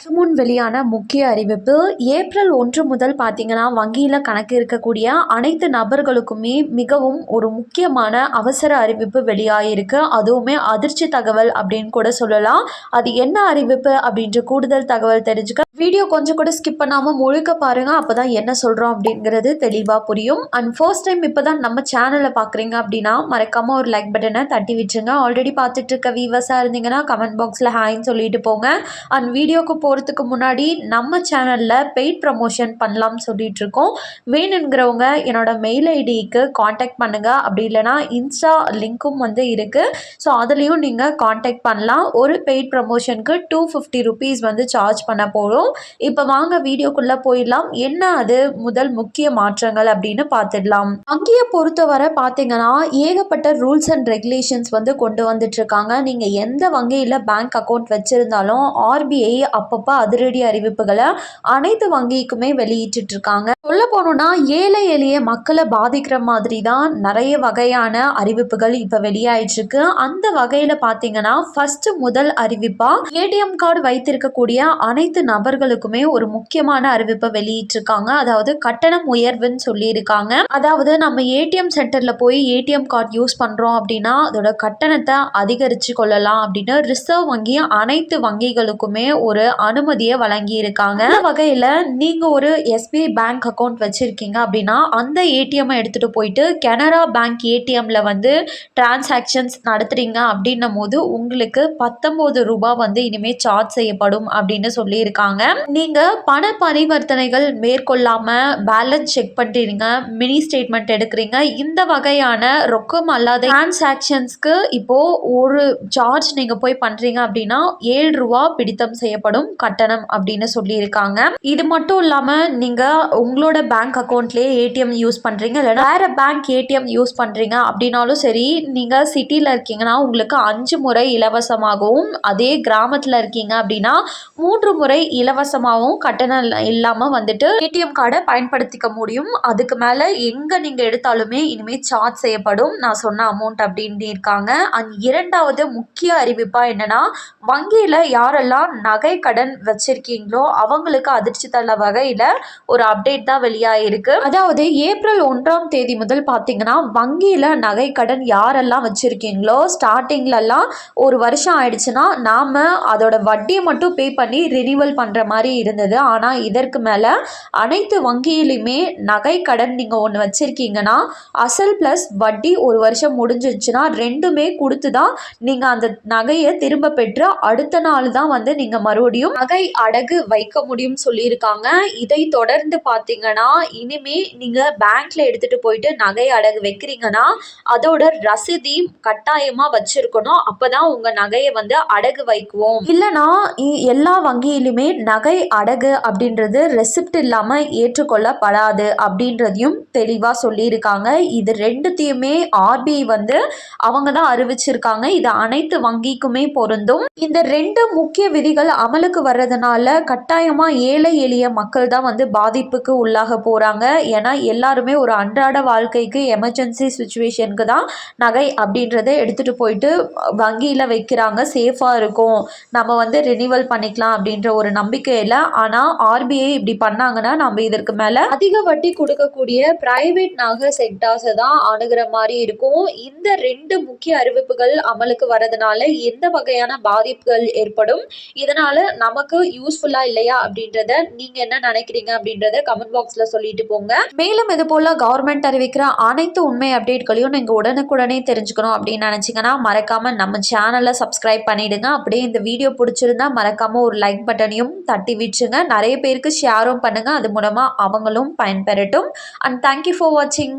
சற்று முன் வெளியான முக்கிய அறிவிப்பு ஏப்ரல் ஒன்று முதல் பார்த்தீங்கன்னா வங்கியில் கணக்கு இருக்கக்கூடிய அனைத்து நபர்களுக்குமே மிகவும் ஒரு முக்கியமான அவசர அறிவிப்பு வெளியாகிருக்கு அதுவுமே அதிர்ச்சி தகவல் அப்படின்னு கூட சொல்லலாம். அது என்ன அறிவிப்பு அப்படின்ற கூடுதல் தகவல் தெரிஞ்சுக்க வீடியோ கொஞ்சம் கூட ஸ்கிப் பண்ணாமல் முழுக்க பாருங்கள் அப்போ தான் என்ன சொல்கிறோம் அப்படிங்கிறது தெளிவாக புரியும். அண்ட் ஃபர்ஸ்ட் டைம் இப்போ தான் நம்ம சேனலை பார்க்குறீங்க அப்படின்னா மறக்காமல் ஒரு லைக் பட்டனை தட்டி விட்டுருங்க. ஆல்ரெடி பார்த்துட்டு இருக்க வீவர்ஸாக இருந்தீங்கன்னா கமெண்ட் பாக்ஸில் ஹாய்ன்னு சொல்லிட்டு போங்க. அண்ட் வீடியோக்கு போகிறதுக்கு முன்னாடி நம்ம சேனலில் பெய்ட் ப்ரமோஷன் பண்ணலாம்னு சொல்லிட்டு இருக்கோம் வேணுங்கிறவங்க என்னோட மெயில் ஐடிக்கு காண்டாக்ட் பண்ணுங்கள் அப்படி இல்லைனா இன்ஸ்டா லிங்க்கும் வந்து இருக்குது ஸோ அதுலேயும் நீங்கள் காண்டாக்ட் பண்ணலாம். ஒரு பெய்ட் ப்ரமோஷனுக்கு டூ ஃபிஃப்டி ருபீஸ் வந்து சார்ஜ் பண்ண போகிறோம் இப்போ வாங்க வீடியோக்குள்ளே போயிடலாம். என்ன அது? முதல் முக்கிய மாற்றங்கள் அப்படின்னு பார்த்துடலாம். வங்கியை பொறுத்தவரை பார்த்தீங்கன்னா ஏகப்பட்ட ரூல்ஸ் அண்ட் ரெகுலேஷன்ஸ் வந்து கொண்டு வந்துட்டு இருக்காங்க நீங்கள் எந்த வங்கியில் பேங்க் அக்கௌண்ட் வச்சுருந்தாலும் ஆர்பிஐ அப்போ அப்பப்போ அதிரடி அறிவிப்புகளை அனைத்து வங்கிக்குமே வெளியிட்டு இருக்காங்க சொல்ல போனோம்னா ஏழை எளிய மக்களை பாதிக்கிற மாதிரி தான் நிறைய வகையான அறிவிப்புகள் இப்போ வெளியாயிட்டு இருக்கு அந்த வகையில் பார்த்தீங்கன்னா ஃபர்ஸ்ட் முதல் அறிவிப்பா ஏடிஎம் கார்டு வைத்திருக்கக்கூடிய அனைத்து நபர்களுக்குமே ஒரு முக்கியமான அறிவிப்பை வெளியிட்டிருக்காங்க. அதாவது கட்டணம் உயர்வுன்னு சொல்லியிருக்காங்க. அதாவது நம்ம ஏடிஎம் சென்டர்ல போய் ஏடிஎம் கார்டு யூஸ் பண்றோம் அப்படின்னா அதோட கட்டணத்தை அதிகரிச்சு கொள்ளலாம் அப்படின்னு ரிசர்வ் வங்கி அனைத்து வங்கிகளுக்குமே ஒரு அனுமதியை வழங்கியிருக்காங்க. அந்த வகையில ஒரு எஸ்பிஐ பேங்க் அக்கௌண்ட் வச்சுருக்கீங்க அப்படின்னா அந்த ஏடிஎம்மை எடுத்துகிட்டு போயிட்டு கெனரா பேங்க் ஏடிஎம்மில் வந்து டிரான்சாக்ஷன்ஸ் நடத்துகிறீங்க அப்படின்னும் போது உங்களுக்கு பத்தொம்போது ரூபாய் வந்து இனிமேல் சார்ஜ் செய்யப்படும் அப்படின்னு சொல்லியிருக்காங்க. நீங்கள் பண பரிவர்த்தனைகள் மேற்கொள்ளாமல் பேலன்ஸ் செக் பண்ணுறீங்க மினி ஸ்டேட்மெண்ட் எடுக்கிறீங்க இந்த வகையான ரொக்கம் அல்லாத டிரான்சாக்ஷன்ஸ்க்கு இப்போது ஒரு சார்ஜ் நீங்கள் போய் பண்ணுறீங்க அப்படின்னா ஏழு ரூபா பிடித்தம் செய்யப்படும். கட்டணம் அப்படின்னு சொல்லியிருக்காங்க. இது மட்டும் இல்லாம நீங்க உங்களோட பேங்க் அக்கௌண்ட்லயே ஏடிஎம் யூஸ் பண்றீங்க. இல்லைன்னா வேற பேங்க் ஏடிஎம் யூஸ் பண்றீங்க அப்படின்னாலும் சரி நீங்க சிட்டில இருக்கீங்கன்னா உங்களுக்கு அஞ்சு முறை இலவசமாகவும் அதே கிராமத்துல இருக்கீங்க அப்படின்னா மூன்று முறை இலவசமாகவும் கட்டணம் இல்ல- இல்லாம வந்துட்டு ஏடிஎம் கார்டை பயன்படுத்திக்க முடியும். அதுக்கு மேல எங்க நீங்க எடுத்தாலுமே இனிமே சார்ஜ் செய்யப்படும். நான் சொன்ன அமௌண்ட் அப்படின்னு இருக்காங்க. அண்ட் இரண்டாவது முக்கிய அறிவிப்பா என்னன்னா வங்கியில யாரெல்லாம் நகை கடன் வச்சிருக்கீங்களோ அவங்களுக்கு அதிர்ச்சி தள்ள வகையில ஒரு அப்டேட் தான் வெளியாயிருக்கு. அதாவது ஏப்ரல் ஒன்றாம் தேதி முதல் பார்த்தீங்கன்னா வங்கியில நகை கடன் யாரெல்லாம் வச்சிருக்கீங்களோ ஸ்டார்டிங்லலாம் ஒரு வருஷம் ஆயிடுச்சுன்னா நாம அதோட வட்டியை மட்டும் பே பண்ணி ரினிவல் பண்ற மாதிரி இருந்தது. ஆனா இதற்கு மேல அனைத்து வங்கியிலுமே நகை கடன் நீங்க ஒன்று வச்சிருக்கீங்கன்னா அசல் பிளஸ் வட்டி ஒரு வருஷம் முடிஞ்சிருச்சுன்னா ரெண்டுமே கொடுத்து தான் நீங்க அந்த நகையை திரும்ப பெற்று அடுத்த நாள் தான் வந்து நீங்க மறுபடியும் நகை அடகு வைக்க முடியும்னு சொல்லியிருக்காங்க. இதை தொடர்ந்து பார்த்தீங்கன்னா இனிமே நீங்க பேங்க்ல எடுத்துட்டு போயிட்டு நகை அடகு வைக்கிறீங்கன்னா அதோட ரசீதி கட்டாயமா வச்சிருக்கணும். அப்பதான் உங்க நகையை வந்து அடகு வைக்குவோம். இல்லைன்னா இ- எல்லா வங்கியிலுமே நகை அடகு அப்படின்றது ரெசிப்ட் இல்லாம ஏற்றுக்கொள்ளப்படாது அப்படின்றதையும் தெளிவா சொல்லியிருக்காங்க. இது ரெண்டுத்தையுமே ஆர்பிஐ வந்து அவங்க தான் அறிவிச்சிருக்காங்க. இது அனைத்து வங்கிக்குமே பொருந்தும். இந்த ரெண்டு முக்கிய விதிகள் அமலுக்கு வர்றதுனால கட்டாயமாக ஏழை எளிய மக்கள் தான் வந்து பாதிப்புக்கு உள்ளாக போகிறாங்க ஏன்னா எல்லாருமே ஒரு அன்றாட வாழ்க்கைக்கு எமர்ஜென்சி சுச்சுவேஷனுக்கு தான் நகை அப்படின்றத எடுத்துகிட்டு போயிட்டு வங்கியில் வைக்கிறாங்க. சேஃபாக இருக்கும். நம்ம வந்து ரினிவல் பண்ணிக்கலாம் அப்படின்ற ஒரு நம்பிக்கையில் ஆனால் ஆர்பிஐ இப்படி பண்ணாங்கன்னா நம்ம இதற்கு மேலே அதிக வட்டி கொடுக்கக்கூடிய பிரைவேட் நகை செக்டார்ஸை தான் அணுகிற மாதிரி இருக்கும். இந்த ரெண்டு முக்கிய அறிவிப்புகள் அமலுக்கு வரதுனால எந்த வகையான பாதிப்புகள் ஏற்படும்? இதனால நமக்கு யூஸ்ஃபுல்லா இல்லையா அப்படின்றத நீங்க என்ன நினைக்கிறீங்க அப்படின்றத கமெண்ட் பாக்ஸ்ல சொல்லிட்டு போங்க. மேலும் இது போல கவர்மெண்ட் அறிவிக்கிற அனைத்து உண்மை அப்டேட்களையும் நீங்க உடனுக்குடனே தெரிஞ்சுக்கணும் அப்படின்னு நினைச்சீங்கன்னா மறக்காம நம்ம சேனலை சப்ஸ்கிரைப் பண்ணிடுங்க. அப்படியே இந்த வீடியோ பிடிச்சிருந்தா மறக்காம ஒரு லைக் பட்டனையும் தட்டி விட்டுருங்க. நிறைய பேருக்கு ஷேரும் பண்ணுங்க. அது மூலமா அவங்களும் பயன்பெறட்டும். அண்ட் தேங்க்யூ ஃபார் வாட்சிங்